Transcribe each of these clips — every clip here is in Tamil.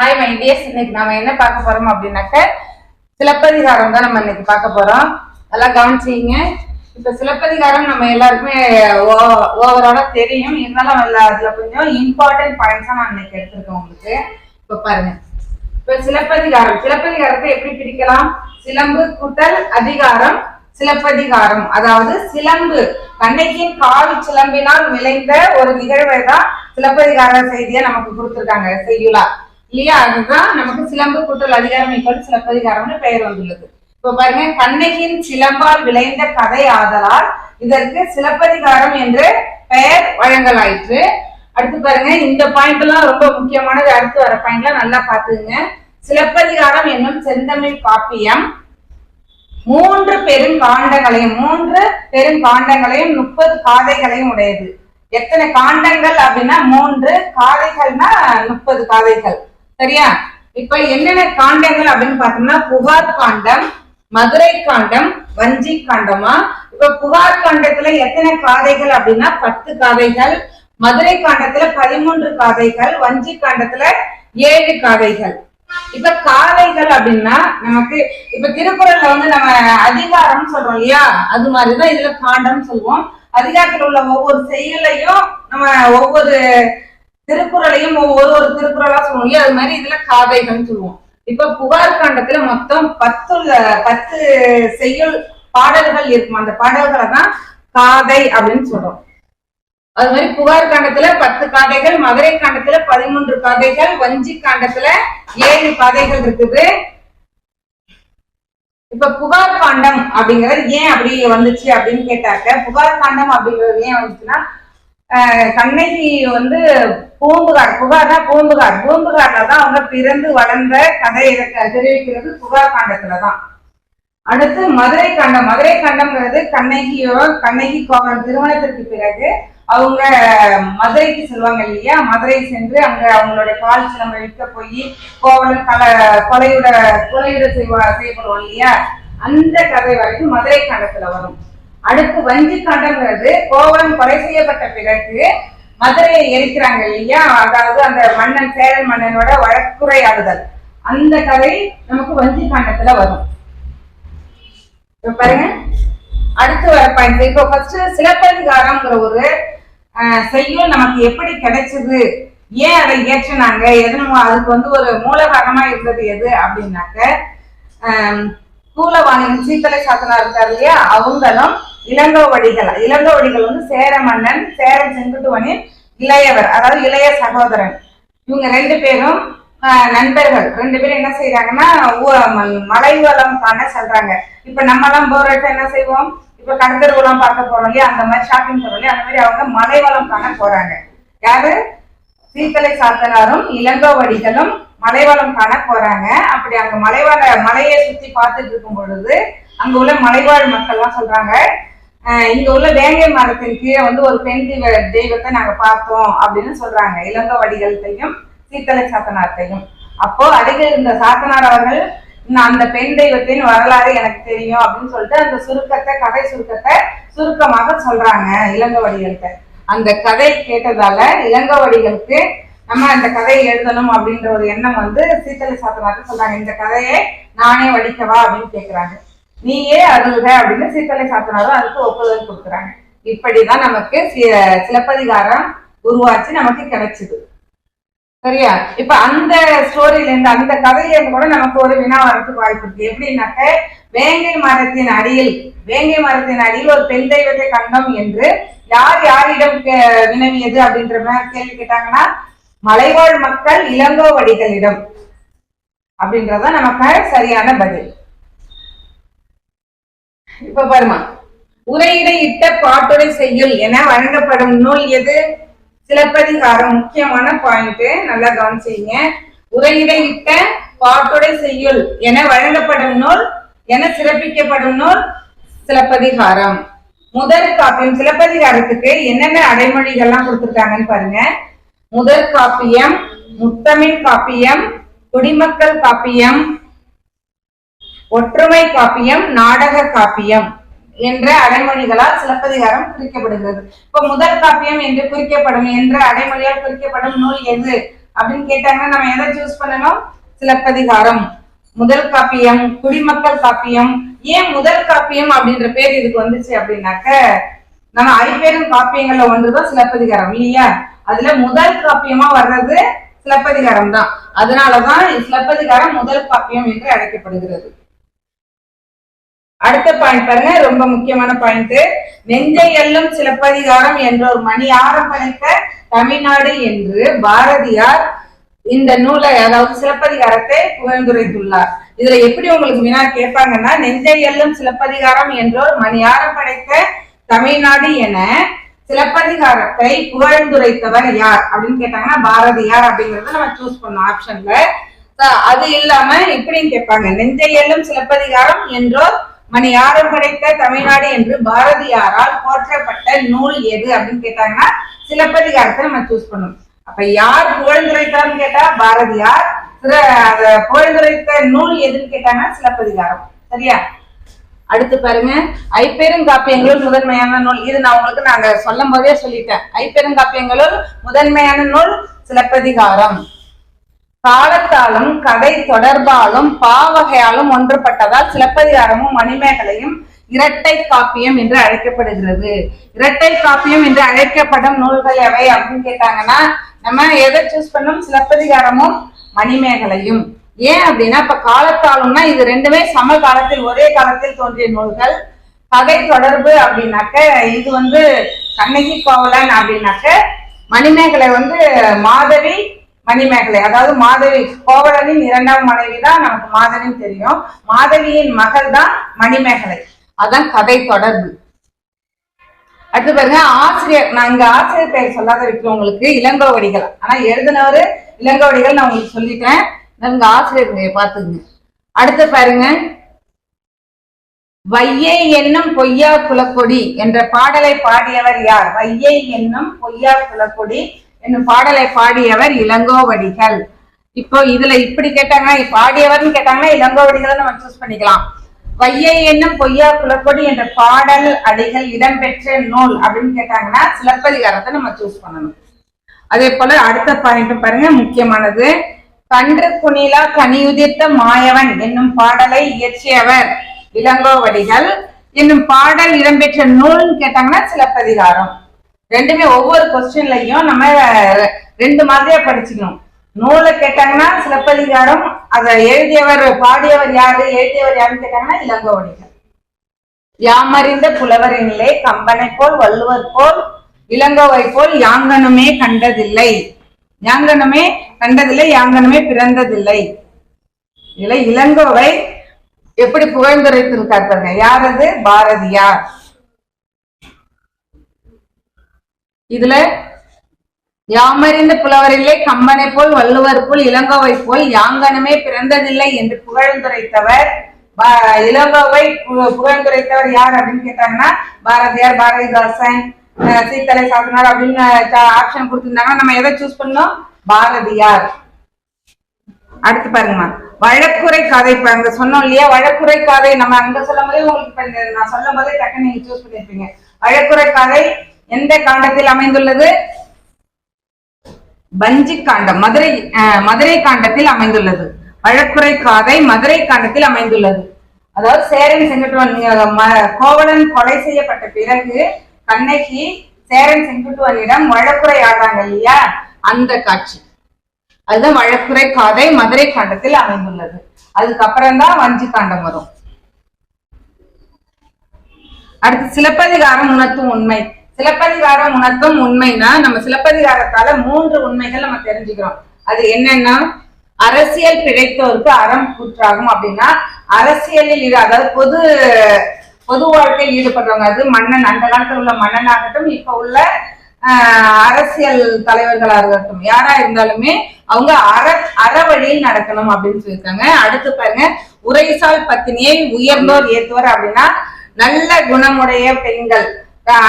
ஹாய் மை டியர்ஸ் இன்னைக்கு நாம என்ன பார்க்க போறோம் அப்படின்னாக்க சிலப்பதிகாரம் தான் நம்ம இன்னைக்கு பார்க்க போறோம். அதெல்லாம் கவனிச்சிங்க இப்ப சிலப்பதிகாரம் நம்ம எல்லாருக்குமே ஓவராலா தெரியும். இருந்தாலும் அதுல அதுல கொஞ்சம் இம்பார்ட்டன்ட் பாயிண்ட்ஸா நான் இன்னைக்கு எடுத்திருக்கேன் உங்களுக்கு. இப்ப பாருங்க. இப்ப சிலப்பதிகாரம். சிலப்பதிகாரத்தை எப்படி பிரிக்கலாம்? சிலம்பு கூட்டல் அதிகாரம் சிலப்பதிகாரம். அதாவது சிலம்பு. கண்ணைக்கின் கால் சிலம்பினால் விளைந்த ஒரு நிகழ்வை தான் சிலப்பதிகார செய்தியை நமக்கு கொடுத்துருக்காங்க. செய்யுளா இல்லையா அதுதான் நமக்கு சிலம்பு கூட்டல் அதிகாரம் ஈக்குவல் சிலப்பதிகாரம்னு பெயர் வந்துள்ளது. இப்ப பாருங்க கண்ணகியின் சிலம்பால் விளைந்த கதை ஆதலால் இதற்கு சிலப்பதிகாரம் என்று பெயர் வழங்கலாயிற்று. அடுத்து பாருங்க இந்த பாயிண்ட் எல்லாம் ரொம்ப முக்கியமானது. அடுத்து வர பாயிண்ட்லாம் நல்லா பாத்துங்க சிலப்பதிகாரம் என்னும் செந்தமிழ் காப்பியம் மூன்று பெருங்காண்டங்களையும் மூன்று பெருங்காண்டங்களையும் முப்பது காதைகளையும் உடையது. எத்தனை காண்டங்கள் அப்படின்னா மூன்று காதைகள்னா முப்பது காதைகள். சரியா? இப்ப என்னென்ன காண்டங்கள் அப்படின்னு பார்த்தோம்னா புகார் காண்டம் மதுரை காண்டம் வஞ்சி காண்டமா? இப்ப புகார் காண்டத்துல எத்தனை காதைகள் அப்படின்னா பத்து காதைகள். மதுரை காண்டத்துல பதிமூன்று காதைகள் வஞ்சி காண்டத்துல ஏழு காதைகள். இப்ப காதைகள் அப்படின்னா நமக்கு இப்ப திருக்குறள்ல வந்து நம்ம அதிகாரம் சொல்றோம் இல்லையா? அது மாதிரிதான் இதுல காண்டம் சொல்லுவோம் அதிகாரத்தில் உள்ள ஒவ்வொரு செயலையும் நம்ம ஒவ்வொரு திருக்குறளையும் ஒவ்வொரு ஒரு திருக்குறளா சொல்லுவோம். இல்லையா? அது மாதிரி இதுல காதைகள்னு சொல்லுவோம். இப்ப புகார் காண்டத்துல மொத்தம் பத்து பத்து செய்யுள் பாடல்கள் இருக்கும். அந்த பாடல்களை தான் காதை அப்படின்னு சொல்றோம். அது மாதிரி புகார் காண்டத்துல பத்து காதைகள் மதுரை காண்டத்துல பதிமூன்று காதைகள் வஞ்சி காண்டத்துல ஏழு காதைகள் இருக்குது. இப்ப புகார் காண்டம் அப்படிங்கிறது ஏன் அப்படி வந்துச்சு அப்படின்னு கேட்டாக்க புகார் காண்டம் அப்படிங்கிறது ஏன் வந்துச்சுன்னா ஆஹ் கண்ணகி வந்து பூம்புகார் புகார்னா பூம்புகார். பூம்புகார்ல தான் அவங்க பிறந்து வளர்ந்த கதையை தெரிவிக்கிறது புகார் காண்டத்துலதான் அடுத்து மதுரை காண்டம். மதுரை காண்டம்ங்கிறது கண்ணகியோ கண்ணகி கோவலன் திருமணத்திற்கு பிறகு அவங்க மதுரைக்கு செல்வாங்க இல்லையா? மதுரை சென்று அங்க அவங்களுடைய கால் சிலம்பை விற்க போய் கோவலன் கல கொலையுட கொலையுட செய்வா செய்யப்படுவோம் இல்லையா? அந்த கதை வரைக்கும் மதுரை காண்டத்துல வரும். அடுத்து வஞ்சி காண்டம்ங்கிறது கோவலன் கொலை செய்யப்பட்ட பிறகு மதுரையை எரிக்கிறாங்க இல்லையா? அதாவது அந்த மன்னன் சேரல் மன்னனோட வழக்குரையாடுதல். அந்த கதை நமக்கு வஞ்சி காண்டத்துல வரும். பாருங்க. அடுத்து வர பாயிண்ட் இப்போ ஃபர்ஸ்ட் சிலப்பதிகாரம்ங்கிற ஒரு அஹ், செய்யுள் நமக்கு எப்படி கிடைச்சது? ஏன் அதை இயற்றினாங்க? எதனும் அதுக்கு வந்து ஒரு மூலகாரணமா இருந்தது எது அப்படின்னாக்க ஆஹ் கூலவாணியின் சீத்தலை சாத்தனா இருக்கார் இல்லையா? அவங்களும் இளங்கோவடிகள் இளங்கோவடிகள் வந்து சேர மன்னன் சேர செங்குட்டுவனின் இளையவர் அதாவது இளைய சகோதரன். இவங்க ரெண்டு பேரும் ஆஹ், நண்பர்கள். ரெண்டு பேரும் என்ன செய்யறாங்கன்னா ம- மலை வளம் காண சொல்றாங்க. இப்ப நம்ம எல்லாம் போர் அடிச்சா என்ன செய்வோம்? இப்ப கடத்தருவெல்லாம் பார்க்க போறோம் இல்லையா? அந்த மாதிரி ஷாப்பிங் போறோம் இல்லையா? அந்த மாதிரி அவங்க மலை வளம் காண போறாங்க. யாரு? சீத்தலை சாத்தனாரும் இளங்கோவடிகளும் மலைவளம் காண போறாங்க. அப்படி அங்க மலைவாழ மலையை சுத்தி பார்த்துட்டு இருக்கும் பொழுது அங்க உள்ள மலைவாழ் மக்கள்லாம் சொல்றாங்க இங்க உள்ள வேங்கை மரத்தின் கீழே வந்து ஒரு பெண் தெய்வ தெய்வத்தை நாங்க பார்த்தோம் அப்படின்னு சொல்றாங்க. இளங்க இளங்கோவடிகள்கிட்டையும் சீத்தலை சாத்தனார்த்தையும் அப்போ அருகில் இருந்த சாத்தனார் அவர்கள் "நான் அந்த பெண் தெய்வத்தின் வரலாறு எனக்கு தெரியும் அப்படின்னு சொல்லிட்டு அந்த சுருக்கத்தை கதை சுருக்கத்தை சுருக்கமாக சொல்றாங்க இளங்கோவடிகள்கிட்ட அந்த கதை கேட்டதால இளங்கோவடிகளுக்கு நம்ம அந்த கதையை எழுதணும் அப்படின்ற ஒரு எண்ணம் வந்து சீத்தலை சாத்தனாருக்கு சொல்றாங்க. இந்த கதையை நானே வடிக்கவா? அப்படின்னு கேட்கிறாங்க நீயே அருள்க அப்படின்னு சீத்தலை சாத்தனாரும் அதுக்கு ஒப்புதல் கொடுக்குறாங்க. இப்படிதான் நமக்கு சிலப்பதிகாரம் உருவாச்சு நமக்கு கிடைச்சது. சரியா? இப்ப அந்த ஸ்டோரியில இருந்து அந்த கதையில கூட நமக்கு ஒரு வினா வரத்துக்கு வாய்ப்பு இருக்கு. எப்படின்னாக்க வேங்கை மரத்தின் அடியில் வேங்கை மரத்தின் அடியில் ஒரு பெண் தெய்வத்தை கண்டோம் என்று யார் யாரிடம் கே- வினவியது அப்படின்ற மாதிரி கேள்வி கேட்டாங்கன்னா மலைவாழ் மக்கள் இளங்கோவடிகளிடம் அப்படின்றதான் நமக்கு சரியான பதில். இப்ப பாருமா உரையிடை இட்ட பாட்டுரை செய்யுள் என வழங்கப்படும் நூல் எது? சிலப்பதிகாரம். முக்கியமான பாயிண்ட் நல்லா கவனிச்சீங்க உரையிடை இட்ட பாட்டுரை செய்யுள் என வழங்கப்படும் நூல் என சிறப்பிக்கப்படும் நூல் சிலப்பதிகாரம். முதற் காப்பியம் சிலப்பதிகாரத்துக்கு என்னென்ன அடைமொழிகள்லாம் கொடுத்துருக்காங்கன்னு பாருங்க. முதற் காப்பியம் முத்தமிழ் காப்பியம் குடிமக்கள் காப்பியம் ஒற்றுமை காப்பியம் நாடக காப்பியம் என்ற அடைமொழிகளால் சிலப்பதிகாரம் குறிக்கப்படுகிறது. இப்ப முதல் காப்பியம் என்று குறிக்கப்படும் என்ற அடைமொழியால் குறிக்கப்படும் நூல் எது? அப்படின்னு கேட்டாங்கன்னா நம்ம எதை சூஸ் பண்ணணும்? சிலப்பதிகாரம். முதல் காப்பியம் குடிமக்கள் காப்பியம். ஏன் முதல் காப்பியம் அப்படின்ற பேர் இதுக்கு வந்துச்சு அப்படின்னாக்க நம்ம ஐம்பெரும் காப்பியங்கள்ல ஒன்றுதான் சிலப்பதிகாரம் இல்லையா? அதுல முதல் காப்பியமா வர்றது சிலப்பதிகாரம் தான் அதனாலதான் சிலப்பதிகாரம் முதல் காப்பியம் என்று அழைக்கப்படுகிறது. அடுத்த பாயிண்ட் பாருங்க ரொம்ப முக்கியமான பாயிண்ட் நெஞ்சை எல்லும் சிலப்பதிகாரம் என்ற ஒரு மணி ஆரம்பணித்த தமிழ்நாடு என்று பாரதியார் இந்த நூலை அதாவது சிலப்பதிகாரத்தை புகழ்ந்துரைத்துள்ளார். இதுல எப்படி உங்களுக்கு வினா கேட்பாங்கன்னா நெஞ்சை எல்லும் சிலப்பதிகாரம் என்றோர் மணியாரம் படைத்த தமிழ்நாடு என சிலப்பதிகாரத்தை புகழ்ந்துரைத்தவர் யார் அப்படின்னு கேட்டாங்கன்னா பாரதியார் அப்படிங்கறத நம்ம சூஸ் பண்ணோம் ஆப்ஷன்ல அது இல்லாம இப்படியும் கேட்பாங்க நெஞ்சை எல்லும் சிலப்பதிகாரம் என்றோர் மணி யாரும் படைத்த தமிழ்நாடு என்று பாரதியாரால் போற்றப்பட்ட நூல் எது அப்படின்னு கேட்டாங்கன்னா சிலப்பதிகாரத்தை நம்ம சூஸ் பண்ணணும். அப்ப யார் புகழ்ந்துரைத்தார்னு கேட்டா பாரதியார். சில புகழ்ந்துரைத்த நூல் எதுன்னு கேட்டாங்கன்னா சிலப்பதிகாரம். சரியா? அடுத்து பாருங்க. ஐப்பெருங்காப்பியங்களுள் முதன்மையான நூல். இது நான் உங்களுக்கு நாங்க சொல்லும் போதே சொல்லிட்டேன். ஐப்பெருங்காப்பியங்களுள் முதன்மையான நூல் சிலப்பதிகாரம். காலத்தாலும் கதை தொடர்பாலும் பாவகையாலும் ஒன்றுபட்டதால் சிலப்பதிகாரமும் மணிமேகலையும் இரட்டை காப்பியம் என்று அழைக்கப்படுகிறது. இரட்டை காப்பியம் என்று அழைக்கப்படும் நூல்கள் எவை அப்படின்னு கேட்டாங்கன்னா நம்ம எதை சூஸ் பண்ணோம்? சிலப்பதிகாரமும் மணிமேகலையும். ஏன் அப்படின்னா இப்ப காலத்தாலும்னா இது ரெண்டுமே சம காலத்தில் ஒரே காலத்தில் தோன்றிய நூல்கள். கதை தொடர்பு அப்படின்னாக்க இது வந்து கண்ணகி கோவலன் அப்படின்னாக்க மணிமேகலை வந்து மாதவி மணிமேகலை. அதாவது மாதவி கோவலனின் இரண்டாம் மனைவி தான் நமக்கு மாதவின்னு தெரியும். மாதவியின் மகள் தான் மணிமேகலை. அதான் கதை தொடர்பு. அடுத்து பாருங்க ஆசிரியர் நான் இங்க ஆசிரியர் பெயர் சொல்லாத இருக்கிற உங்களுக்கு இளங்கோவடிகள். ஆனா எழுதினவரு இளங்கோவடிகள் நான் உங்களுக்கு சொல்லிட்டேன். இங்க ஆசிரியர் பாத்துக்குங்க அடுத்து பாருங்க வையை என்னும் பொய்யா குலக்கொடி என்ற பாடலை பாடியவர் யார்? வையை என்னும் பொய்யா குலக்கொடி என்னும் பாடலை பாடியவர் இளங்கோவடிகள். இப்போ இதுல இப்படி கேட்டாங்கன்னா பாடியவர்னு கேட்டாங்கன்னா இளங்கோவடிகள் நம்ம சூஸ் பண்ணிக்கலாம். வையை என்னும் பொய்யா குலக்கொடி என்ற பாடல் அடிகள் இடம்பெற்ற நூல் அப்படின்னு கேட்டாங்கன்னா சிலப்பதிகாரத்தை நம்ம சூஸ் பண்ணணும். அதே போல அடுத்த பாயிண்ட் பாருங்க முக்கியமானது. கன்று குணிலா கனியுதிர்த்த மாயவன் என்னும் பாடலை இயற்றியவர் இளங்கோவடிகள். என்னும் பாடல் இடம்பெற்ற நூல்னு கேட்டாங்கன்னா சிலப்பதிகாரம். ரெண்டுமே ஒவ்வொரு கொஸ்டின்லையும் நம்ம ரெண்டு மாதிரியா படிச்சுக்கணும். நூலை கேட்டாங்கன்னா சிலப்பதிகாரம் அதை எழுதியவர் பாடியவர் யாரு எழுதியவர் யாருன்னு கேட்டாங்கன்னா இளங்கோவடிகள். யாமறிந்த புலவரினிலே கம்பனை போல் வள்ளுவர் போல் இளங்கோவை போல் யாங்கனுமே கண்டதில்லை. யாங்கனுமே கண்டதில்லை யாங்கனுமே பிறந்ததில்லை. இதுல இளங்கோவை எப்படி புகழ்ந்துரைத்திருக்கார் பாருங்க. யார் அது? பாரதியார். இதுல யாமறிந்த புலவரில்லை கம்பனை போல் வள்ளுவர் போல் இளங்கோவை போல் யாங்கனமே பிறந்ததில்லை என்று புகழ்ந்துரைத்தவர் இளங்கோவை புகழ்ந்துரைத்தவர் யார் அப்படின்னு கேட்டாங்கன்னா பாரதியார் பாரதிதாசன் சீத்தலை சாத்தனார் அப்படின்னு ஆப்ஷன் கொடுத்திருந்தாங்கன்னா நம்ம எதை சூஸ் பண்ணோம் பாரதியார். அடுத்து பாருங்கம்மா. வழக்குறை கதை இப்ப அங்க சொன்னோம் இல்லையா? வழக்குறை கதை நம்ம அங்க சொல்லும் போதே உங்களுக்கு நான் சொல்லும் போதே டக்குன்னு நீங்க சூஸ் பண்ணிருப்பீங்க. வழக்குறை கதை எந்த காண்டத்தில் அமைந்துள்ளது? பஞ்சி காண்டம் மதுரை மதுரை காண்டத்தில் அமைந்துள்ளது. வழக்குறை காதை மதுரை காண்டத்தில் அமைந்துள்ளது. அதாவது சேரன் செங்குட்டுவன் கோவலன் கொலை செய்யப்பட்ட பிறகு கண்ணகி சேரன் செங்குட்டுவனிடம் வழக்குறை ஆடுறாங்க இல்லையா? அந்த காட்சி. அதுதான் வழக்குறை காதை மதுரை காண்டத்தில் அமைந்துள்ளது. அதுக்கப்புறம் தான் வஞ்சி காண்டம் வரும். அடுத்து சிலப்பதிகாரம் உணர்த்தும் உண்மை. சிலப்பதிகாரம் உணர்த்தும் உண்மைனா நம்ம சிலப்பதிகாரத்தால மூன்று உண்மைகள் நம்ம தெரிஞ்சுக்கிறோம். அது என்னன்னா அரசியல் பிழைத்தோருக்கு அறம் கூற்றாகும் அப்படின்னா அரசியலில் அதாவது பொது பொது வாழ்க்கையில் ஈடுபடுறவங்க அது மன்னன் அந்த காலத்தில் உள்ள மன்னனாகட்டும் இப்ப உள்ள அரசியல் தலைவர்களாக இருக்கட்டும் யாரா இருந்தாலுமே அவங்க அற அற வழியில் நடக்கணும் அப்படின்னு சொல்லியிருக்காங்க. அடுத்து பாருங்க உரைசால் பத்தினியை உயர்ந்தோர் ஏத்துவர் அப்படின்னா நல்ல குணமுடைய பெண்கள்.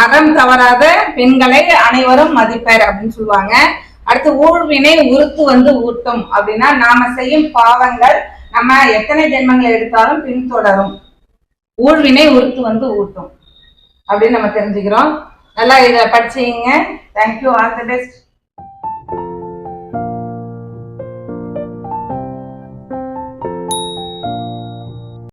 அறம் தவறாத பெண்களை அனைவரும் மதிப்பர் அப்படின்னு சொல்லுவாங்க. அடுத்து ஊழ்வினை உறுத்து வந்து ஊட்டும் அப்படின்னா நாம செய்யும் பாவங்கள் நம்ம எத்தனை ஜென்மங்களை எடுத்தாலும் பின்தொடரும். ஊழ்வினை உறுத்து வந்து ஊட்டும் அப்படின்னு நம்ம தெரிஞ்சுக்கிறோம். நல்லா இதை படிச்சீங்க. Thank you all the best